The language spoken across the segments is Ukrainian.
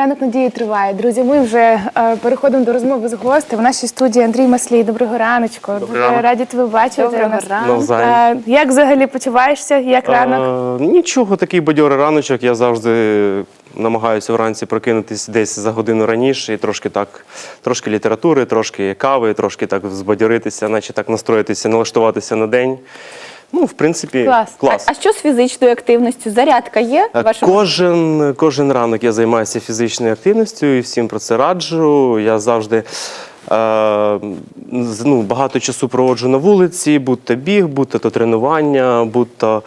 Ранок надії триває. Друзі, ми вже е, переходимо до розмови з гостем. В нашій студії Андрій Маслій. Доброго раночку. Дуже ранок. раді тебе бачити. Доброго нас. ранку. Навзаєм. Е, Як взагалі почуваєшся? Як ранок? Е, нічого, такий бадьорий раночок. Я завжди намагаюся вранці прокинутись десь за годину раніше і трошки так, трошки літератури, трошки кави, трошки так збадьоритися, наче так настроїтися, налаштуватися на день. Ну, в принципі, Клас. клас. А що з фізичною активністю? Зарядка є? в вашому? Кожен, кожен ранок я займаюся фізичною активністю і всім про це раджу. Я завжди ну, багато часу проводжу на вулиці, будь то біг, будь то тренування, будь то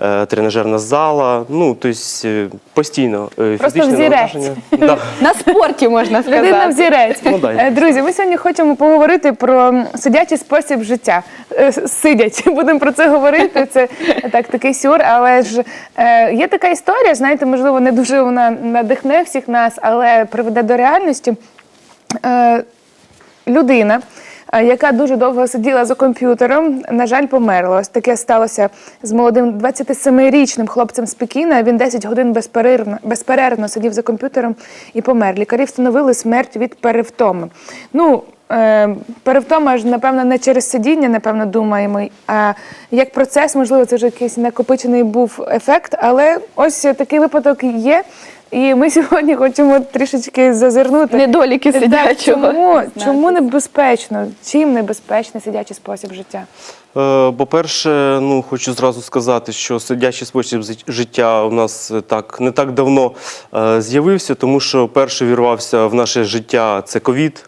е, тренажерна зала. Ну, тобто е, постійно е, Просто фізичне взірець. навантаження. Да. На спорті можна сказати. Людина взірець. Ну. Е, Друзі, ми сьогодні хочемо поговорити про сидячий спосіб життя. Е, Сидять, будемо про це говорити. Це так такий сюр, але ж е, є така історія, знаєте, можливо, не дуже вона надихне всіх нас, але приведе до реальності. Е, людина, е, яка дуже довго сиділа за комп'ютером, на жаль, померла. Ось таке сталося з молодим 27-річним хлопцем з Пекіна. Він 10 годин безперервно, безперервно сидів за комп'ютером і помер. Лікарі встановили смерть від перевтоми. Ну, е, перевтома ж, напевно, не через сидіння, напевно, думаємо, а як процес, можливо, це вже якийсь накопичений був ефект, але ось такий випадок є. І ми сьогодні хочемо трішечки зазирнути. Недоліки Так. Чому, чому небезпечно? Чим небезпечний сидячий спосіб життя? Е, По-перше, ну хочу зразу сказати, що сидячий спосіб життя у нас так не так давно е, з'явився, тому що перший вірвався в наше життя це ковід.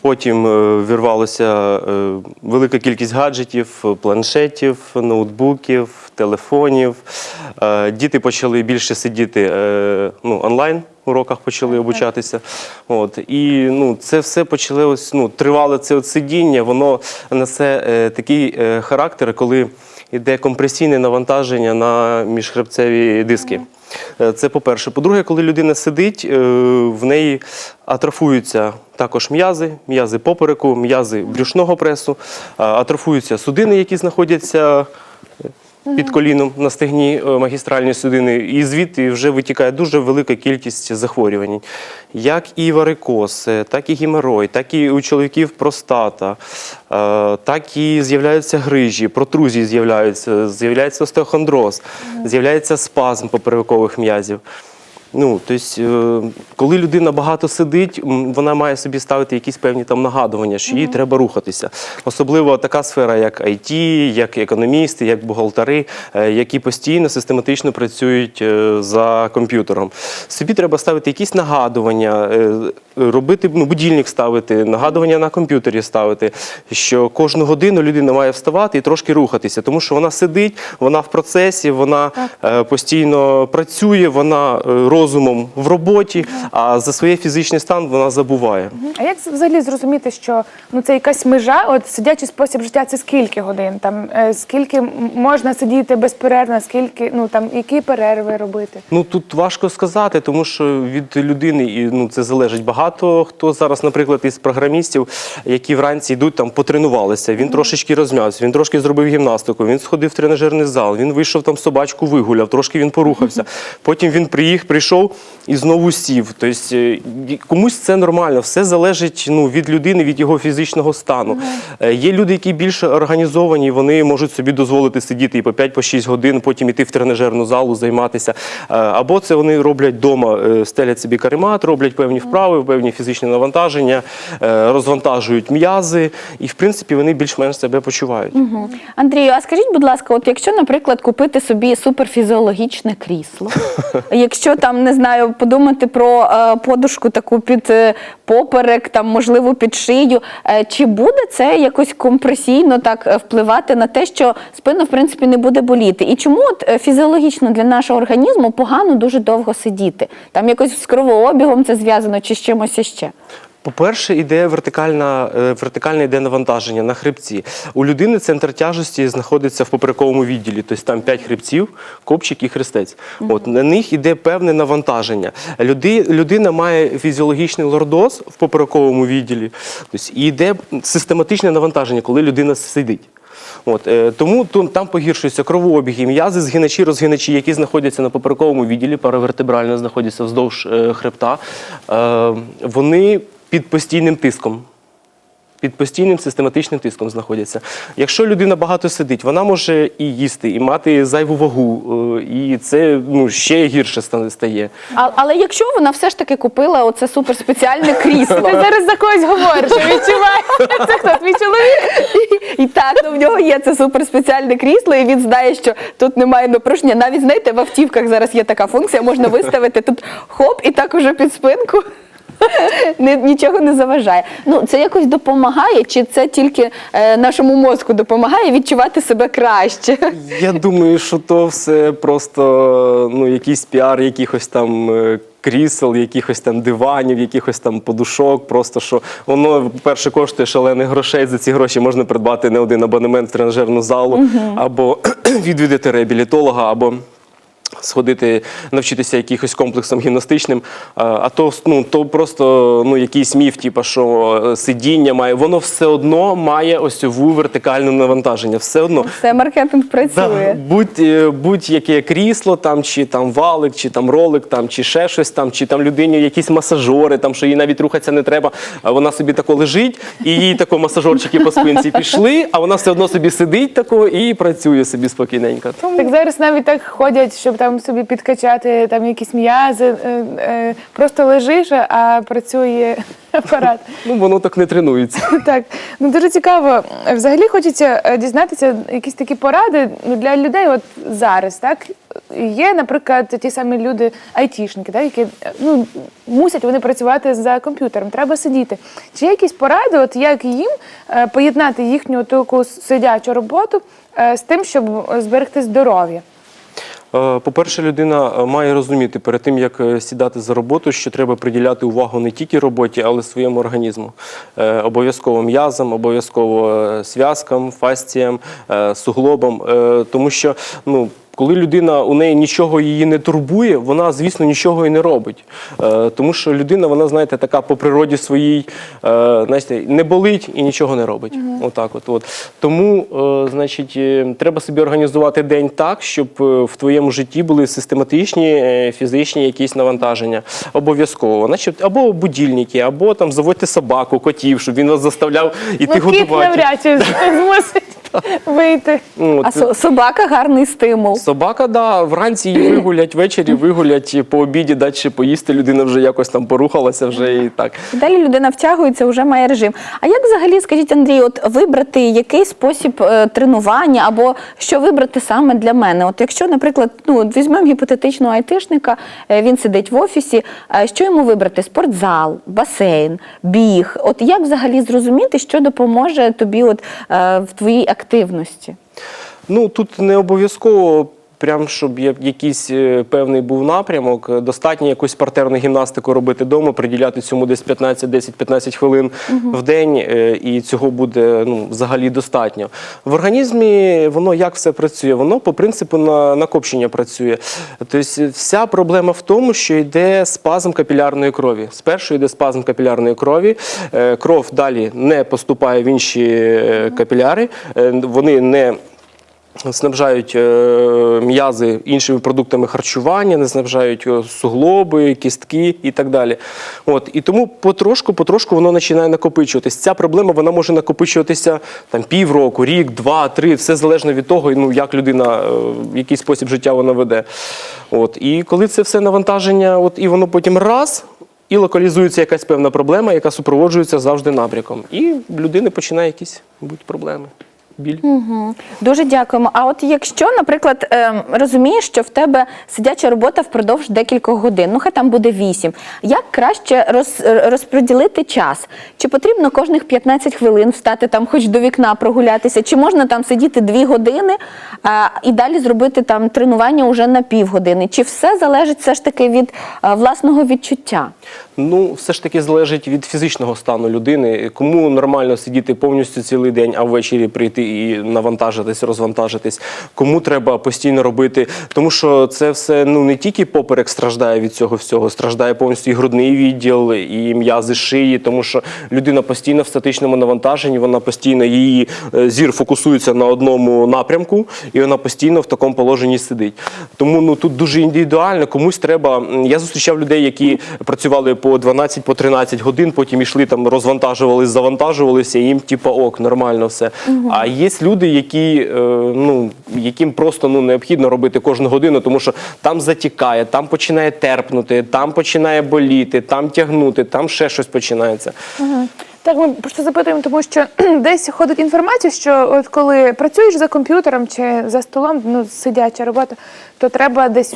Потім е, вірвалося е, велика кількість гаджетів, планшетів, ноутбуків, телефонів. Е, Діти почали більше сидіти е, ну, онлайн. Уроках почали обучатися. От. І ну, це все почали ось, ну, тривале це от сидіння, воно несе е, такий е, характер, коли йде компресійне навантаження на міжхребцеві диски. Е, Це по-перше. По-друге, коли людина сидить, е, в неї атрофуються також м'язи, м'язи попереку, м'язи брюшного пресу, атрофуються судини, які знаходяться під коліном на стегні магістральної магістральні судини, і звідти вже витікає дуже велика кількість захворювань, як і варикоз, е, так і геморой, так і у чоловіків простата, е, так і з'являються грижі, протрузії з'являються, з'являється остеохондроз, з'являється спазм поперекових м'язів. Ну, тобто, е, коли людина багато сидить, вона має собі ставити якісь певні там нагадування, що їй треба рухатися. Особливо така сфера, як IT, як економісти, як бухгалтери, е, які постійно систематично працюють е, за комп'ютером. Собі треба ставити якісь нагадування, робити ну, будильник ставити, нагадування на комп'ютері ставити, що кожну годину людина має вставати і трошки рухатися, тому що вона сидить, вона в процесі, вона е, постійно працює, вона е, розумом в роботі, а за своє фізичний стан вона забуває. А як взагалі зрозуміти, що ну це якась межа? От сидячий спосіб життя це скільки годин? Там е, скільки можна сидіти безперервно, скільки ну там які перерви робити? Ну тут важко сказати, тому що від людини і ну це залежить. Багато хто зараз, наприклад, із програмістів, які вранці йдуть там, потренувалися. Він трошечки розм'явся, він трошки зробив гімнастику, він сходив в тренажерний зал, він вийшов там собачку, вигуляв, трошки він порухався. Потім він приїхав, прийшов і знову сів. Тобто е, комусь це нормально, все залежить ну, від людини, від його фізичного стану. Е, Є люди, які більш організовані, вони можуть собі дозволити сидіти і по 5-6 годин, потім іти в тренажерну залу, займатися. Е, Або це вони роблять вдома, стелять собі каремат, роблять певні вправи, певні фізичні навантаження, розвантажують м'язи, і в принципі вони більш-менш себе почувають. Андрію, а скажіть, будь ласка, от якщо, наприклад, купити собі суперфізіологічне крісло, якщо там не знаю, подумати про е, подушку таку під е, поперек, там можливо під шию, е, чи буде це якось компресійно так впливати на те, що спина в принципі не буде боліти? І чому от фізіологічно для нашого організму погано дуже довго сидіти? Там якось з кровообігом це зв'язано чи з чимось іще? По-перше, іде вертикальна, е, вертикальне йде навантаження на хребці. У людини центр тяжесті знаходиться в поперековому відділі, тобто там 5 хребців, копчик і хрестець. От на них іде певне навантаження. Люди, людина має фізіологічний лордоз в поперековому відділі, тобто і йде систематичне навантаження, коли людина сидить. От, е, тому ту- там погіршуються кровообіги, м'язи, згиначі, розгиначі, які знаходяться на поперековому відділі, паравертебрально знаходяться вздовж е, хребта. Е, вони під постійним тиском. Під постійним систематичним тиском знаходяться. Якщо людина багато сидить, вона може і їсти, і мати зайву вагу, е, і це ну, ще гірше ста- стає. А, але якщо вона все ж таки купила оце суперспеціальне крісло, Ти зараз за когось говориш, я. Це хто твій чоловік? і так, ну в нього є це суперспеціальне крісло, і він знає, що тут немає напруження. Навіть знаєте, в автівках зараз є така функція, можна виставити тут хоп, і так уже під спинку. Ні- Нічого не заважає. Ну це якось допомагає, чи це тільки е, нашому мозку допомагає відчувати себе краще? Я думаю, що то все просто ну, якийсь піар якихось там. е, Крісел, якихось там диванів, якихось там подушок. Просто що воно перше коштує шалених грошей. За ці гроші можна придбати не один абонемент в тренажерну залу, або відвідати реабілітолога, або сходити, навчитися якихось комплексам гімнастичним. А, то, ну, то просто ну, якийсь міф, типу, що е, сидіння має, воно все одно має ось ову вертикальне навантаження. Все одно. Все маркетинг Да, працює. будь, е, будь-яке крісло, там, чи там валик, чи там ролик, там, чи ще щось там, чи там людині якісь масажори, там, що їй навіть рухатися не треба, вона собі тако лежить, і їй тако масажорчики по спинці пішли, а вона все одно собі сидить тако і працює собі спокійненько. Так зараз навіть так ходять, щоб там собі підкачати там якісь м'язи. е, е, Просто лежиш, а працює апарат. ну, воно так не тренується. Так, ну дуже цікаво. Взагалі хочеться е, дізнатися якісь такі поради для людей. От зараз, так є, наприклад, ті самі люди, айтішники, так, які ну мусять вони працювати за комп'ютером, треба сидіти. Чи є якісь поради, от як їм поєднати їхню таку сидячу роботу з тим, щоб зберегти здоров'я? Е, По-перше, людина е, має розуміти перед тим, як е, сідати за роботу, що треба приділяти увагу не тільки роботі, але й своєму організму. Обов'язково м'язам, обов'язково зв'язкам, фасціям, суглобам. Тому що ну, коли людина у неї нічого її не турбує, вона, звісно, нічого і не робить. Е, Тому що людина, вона, знаєте, така по природі своїй, е, знаєте, не болить і нічого не робить. Отак от, от. Тому, е, значить, е, треба собі організувати день так, щоб е, в твоєму житті були систематичні е, фізичні якісь навантаження. Обов'язково. Значить, або будильники, або там заводьте собаку, котів, щоб він вас заставляв іти годувати. навряд чи змусить вийти. Ну, А со- собака гарний стимул. Собака, да, вранці її вигулять, ввечері вигулять, по обіді дати ще поїсти, людина вже якось там порухалася вже і так. І Далі людина втягується, вже має режим. А як взагалі, скажіть, Андрій, от вибрати який спосіб е, тренування або що вибрати саме для мене? От якщо, наприклад, ну от візьмемо гіпотетичного айтишника, е, він сидить в офісі, е, що йому вибрати? Спортзал, басейн, біг. От як взагалі зрозуміти, що допоможе тобі от е, в твоїй активності? Ну тут не обов'язково. Прям щоб якийсь е, певний був напрямок, Е, достатньо якусь партерну гімнастику робити вдома, приділяти цьому десь 15, 10-15 хвилин в день, е, і цього буде ну, взагалі достатньо. В організмі воно як все працює? Воно по принципу на накопчення працює. Тобто вся проблема в тому, що йде спазм капілярної крові. Спершу йде спазм капілярної крові, кров далі не поступає в інші капіляри, вони не снабжають е, м'язи іншими продуктами харчування, не снабжають е, суглоби, кістки і так далі. От, і тому потрошку, потрошку воно починає накопичуватись. Ця проблема вона може накопичуватися там півроку, рік, два, три, все залежно від того, ну як людина, е, який спосіб життя вона веде. От, і коли це все навантаження, от і воно потім раз. І локалізується якась певна проблема, яка супроводжується завжди набряком. І в людини починає якісь будуть проблеми. Біль. Дуже дякуємо. А от якщо, наприклад, ем, розумієш, що в тебе сидяча робота впродовж декількох годин, ну хай там буде вісім, як краще роз, розподілити час? Чи потрібно кожних 15 хвилин встати там, хоч до вікна прогулятися, чи можна там сидіти дві години а, і далі зробити там тренування уже на півгодини? Чи все залежить все ж таки від а, власного відчуття? Ну, все ж таки залежить від фізичного стану людини. Кому нормально сидіти повністю цілий день, а ввечері прийти і навантажитись, розвантажитись, кому треба постійно робити. Тому що це все ну не тільки поперек страждає від цього всього, страждає повністю і грудний відділ, і м'язи шиї, тому що людина постійно в статичному навантаженні, вона постійно її е, зір фокусується на одному напрямку, і вона постійно в такому положенні сидить. Тому ну тут дуже індивідуально. Комусь треба. Я зустрічав людей, які працювали по 12 по годин, потім йшли там, розвантажувались, завантажувалися, і їм типа ок, нормально все. А є люди, які е, ну яким просто ну необхідно робити кожну годину, тому що там затікає, там починає терпнути, там починає боліти, там тягнути, там ще щось починається. Так, ми просто запитуємо, тому що десь ходить інформація, що от коли працюєш за комп'ютером чи за столом, ну сидяча робота, то треба десь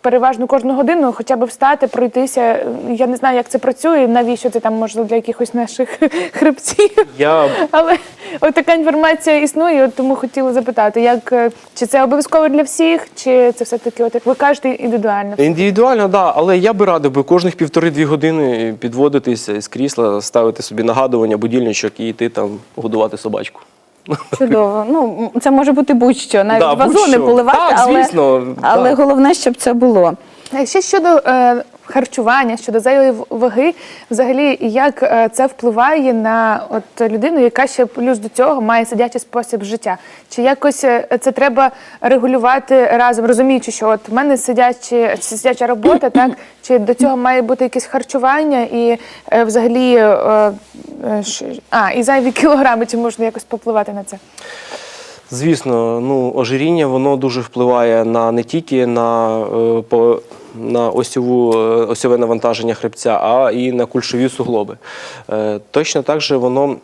переважно кожну годину хоча б встати, пройтися. Я не знаю, як це працює, навіщо це там можливо для якихось наших хребців. Я Але от така інформація існує, от тому хотіла запитати, як е, чи це обов'язково для всіх, чи це все таки, от як ви кажете, індивідуально. Індивідуально, да, але я би радив би кожних півтори-дві години підводитися з крісла, ставити собі нагадування, будильничок і йти там годувати собачку. Чудово. Ну, це може бути будь-що, навіть Да, вазони будь-що. поливати, Так, але, звісно, але да. головне, щоб це було. Ще щодо е, харчування, щодо зайвої ваги, взагалі, як е, це впливає на от людину, яка ще плюс до цього має сидячий спосіб життя? Чи якось е, це треба регулювати разом, розуміючи, що от в мене сидячі, сидяча робота, так чи до цього має бути якесь харчування і е, взагалі а, і зайві кілограми, чи можна якось попливати на це? Звісно, ну ожиріння воно дуже впливає на не тільки на, по, на осьову, е, осьове навантаження хребця, а і на кульшові суглоби. Е, точно так же воно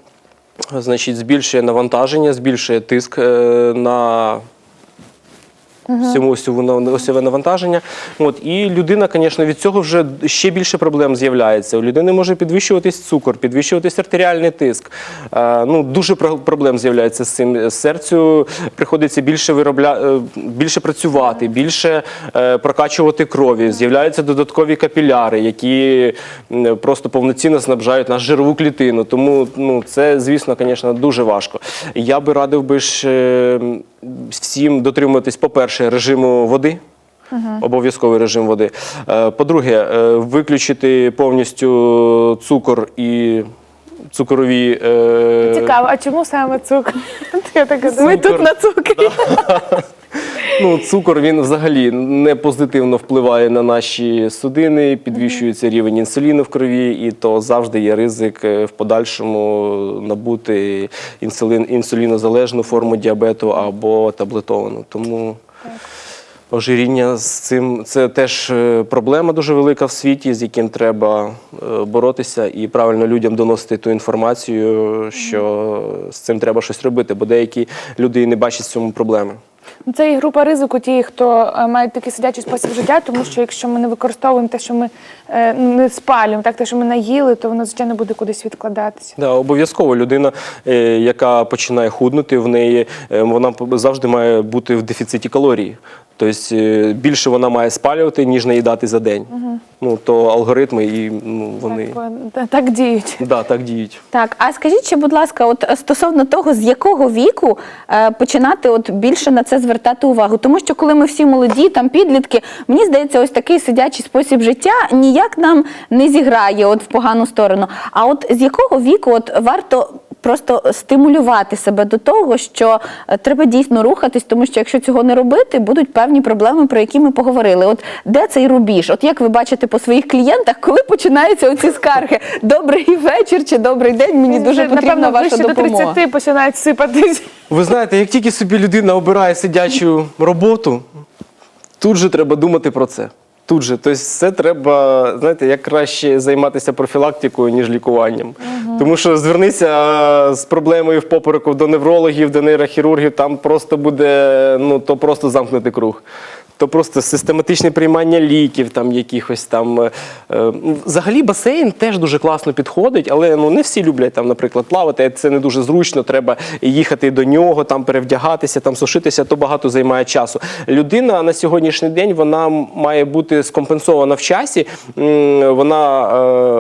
значить, збільшує навантаження, збільшує тиск е, на всьому осьове навантаження. От, і людина, звісно, від цього вже ще більше проблем з'являється. У людини може підвищуватись цукор, підвищуватись артеріальний тиск. Е, ну, дуже проблем з'являється з цим. Серцю приходиться більше виробля... е, більше працювати, більше е, прокачувати крові. З'являються додаткові капіляри, які просто повноцінно снабжають нашу жирову клітину. Тому ну, це, звісно, звісно, дуже важко. Я би радив би ж всім дотримуватись, по-перше, режиму води. Обов'язковий режим води. Е, По-друге, е, виключити повністю цукор і цукрові. е, Цікаво, а чому саме цукор? Я так Цукор. тут на цукрі. Ну, цукор він взагалі не позитивно впливає на наші судини, підвищується рівень інсуліну в крові, і то завжди є ризик е, в подальшому набути інсулін, інсулінозалежну форму діабету або таблетовану. Тому ожиріння з цим це теж е, проблема дуже велика в світі, з яким треба е, боротися і правильно людям доносити ту інформацію, що з цим треба щось робити, бо деякі люди і не бачать в цьому проблеми. Це і група ризику, ті, хто е, має такий сидячий спосіб життя, тому що якщо ми не використовуємо те, що ми е, ну, не спалюємо, так те, що ми наїли, то воно звичайно буде кудись відкладатися. Да, обов'язково людина, е, яка починає худнути, в неї е, вона завжди має бути в дефіциті калорій. Тобто е, більше вона має спалювати, ніж наїдати за день. Ну то алгоритми і ну, вони Так, так діють. да, так діють. Так, а скажіть ще, будь ласка, от е, стосовно того, з якого віку е, починати от більше на це звертати увагу? Тому що коли ми всі молоді, там підлітки, мені здається, ось такий сидячий спосіб життя ніяк нам не зіграє от в погану сторону. А от з якого віку от варто просто стимулювати себе до того, що е, треба дійсно рухатись, тому що якщо цього не робити, будуть певні проблеми, про які ми поговорили. От де цей рубіж? От як ви бачите по своїх клієнтах, коли починаються оці скарги? Добрий вечір чи добрий день? Мені дуже потрібна напевно, ваша вище допомога. до 30 починають сипатись. Ви знаєте, як тільки собі людина обирає сидячу роботу, тут же треба думати про це. Тут же, тобто це треба, знаєте, як краще займатися профілактикою, ніж лікуванням. Тому що звернися е, з проблемою в попереку до неврологів, до нейрохірургів, там просто буде, ну то просто замкнути круг. То просто систематичне приймання ліків, там якихось там. е, е, Взагалі басейн теж дуже класно підходить, але ну не всі люблять там, наприклад, плавати. Це не дуже зручно. Треба їхати до нього, там перевдягатися, там сушитися, то багато займає часу. Людина на сьогоднішній день вона має бути скомпенсована в часі. Вона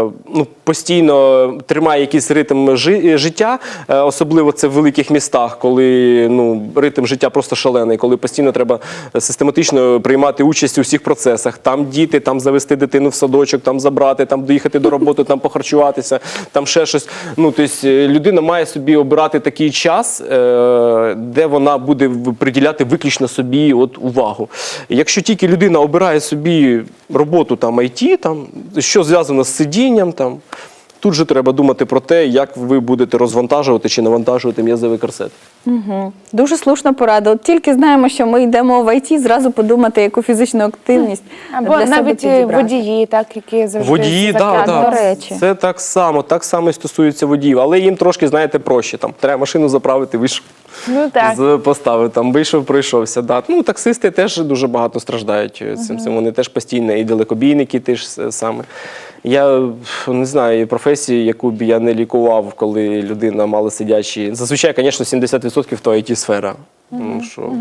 е, ну, постійно тримає якийсь ритм життя, особливо це в великих містах, коли ну, ритм життя просто шалений, коли постійно треба систематично приймати участь у всіх процесах. Там діти, там завести дитину в садочок, там забрати, там доїхати до роботи, там похарчуватися, там ще щось. Ну, тобто людина має собі обирати такий час, е, де вона буде приділяти виключно собі от увагу. Якщо тільки людина обирає собі роботу там IT, там, що зв'язано з сидінням, там, тут же треба думати про те, як ви будете розвантажувати чи навантажувати м'язовий корсет. Угу. Дуже слушна порада. От тільки знаємо, що ми йдемо в ІТ, зразу подумати, яку фізичну активність Або для навіть себе водії, так, які завжди Водії, да, да. до речі. Це так само, так само і стосується водіїв, але їм трошки, знаєте, проще. Там треба машину заправити, вийшов, Ну так. з- постави. там вийшов, пройшовся. Да. Ну, таксисти теж дуже багато страждають е, цим. цим. Вони теж постійно, і далекобійники теж ж саме. Я не знаю професії, яку б я не лікував, коли людина мала сидячі. Зазвичай, звісно, 70% то it сфера. Ну, що,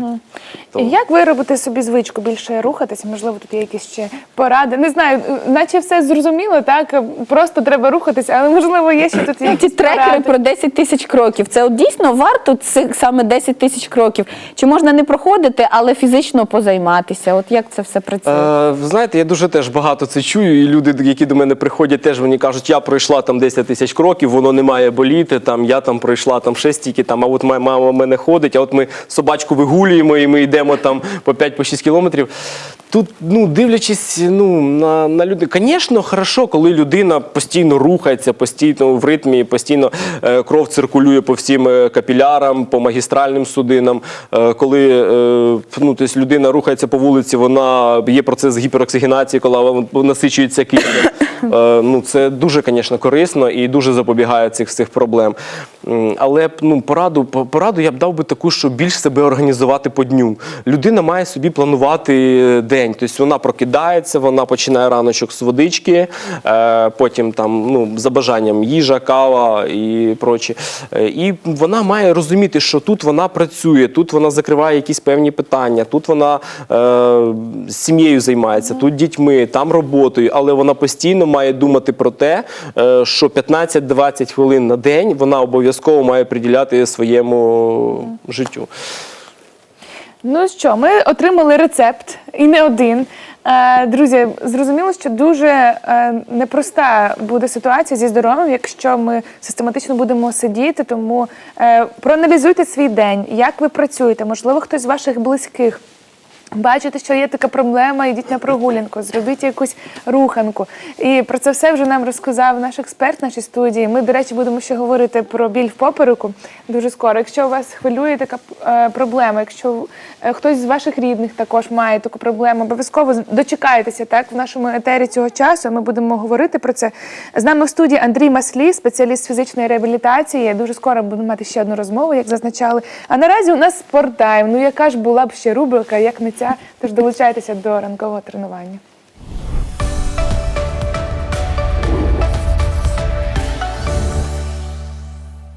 то- І Як виробити собі звичку більше рухатися? Можливо, тут є якісь ще поради. Не знаю, наче все зрозуміло, так просто треба рухатися, але можливо є ще тут Ті трекери поради. про 10 тисяч кроків. Це от дійсно варто цих саме 10 тисяч кроків. Чи можна не проходити, але фізично позайматися? От як це все працює? Е, ви знаєте, я дуже теж багато це чую, і люди, які до мене приходять, теж мені кажуть, я пройшла там 10 тисяч кроків, воно не має боліти. Там я там пройшла там ще стільки, там, а от моя мама в мене ходить, а от ми собачку вигулюємо і ми йдемо там по 5-6 кілометрів. Тут, ну, дивлячись ну, на, на людей, звісно, хорошо, коли людина постійно рухається, постійно в ритмі, постійно е, кров циркулює по всім е, капілярам, по магістральним судинам. Е, коли е, ну, тобто людина рухається по вулиці, вона є процес гіпероксигенації, коли вона насичується киснем. Е, ну, це дуже, звісно, корисно і дуже запобігає цих всіх проблем. Але ну, пораду, пораду я б дав би таку, що більш себе організувати по дню. Людина має собі планувати день. Тобто вона прокидається, вона починає раночок з водички, е, потім там, ну, за бажанням їжа, кава і прочі. Е, І вона має розуміти, що тут вона працює, тут вона закриває якісь певні питання, тут вона е, сім'єю займається, тут дітьми, там роботою, але вона постійно має думати про те, е, що 15-20 хвилин на день вона обов'язково має приділяти своєму життю. Ну що, ми отримали рецепт і не один. Е, Друзі, зрозуміло, що дуже е, непроста буде ситуація зі здоров'ям, якщо ми систематично будемо сидіти. Тому проаналізуйте свій день, як ви працюєте. Можливо, хтось з ваших близьких. Бачите, що є така проблема, йдіть на прогулянку, зробіть якусь руханку. І про це все вже нам розказав наш експерт нашій студії. Ми, до речі, будемо ще говорити про біль в попереку дуже скоро. Якщо у вас хвилює така е, проблема, якщо е, хтось з ваших рідних також має таку проблему, обов'язково дочекайтеся так в нашому етері цього часу. Ми будемо говорити про це. З нами в студії Андрій Маслій, спеціаліст фізичної реабілітації. Дуже скоро будемо мати ще одну розмову, як зазначали. А наразі у нас спорттайм. Ну яка ж була б ще рубрика, як не ця? Тож долучайтеся до ранкового тренування.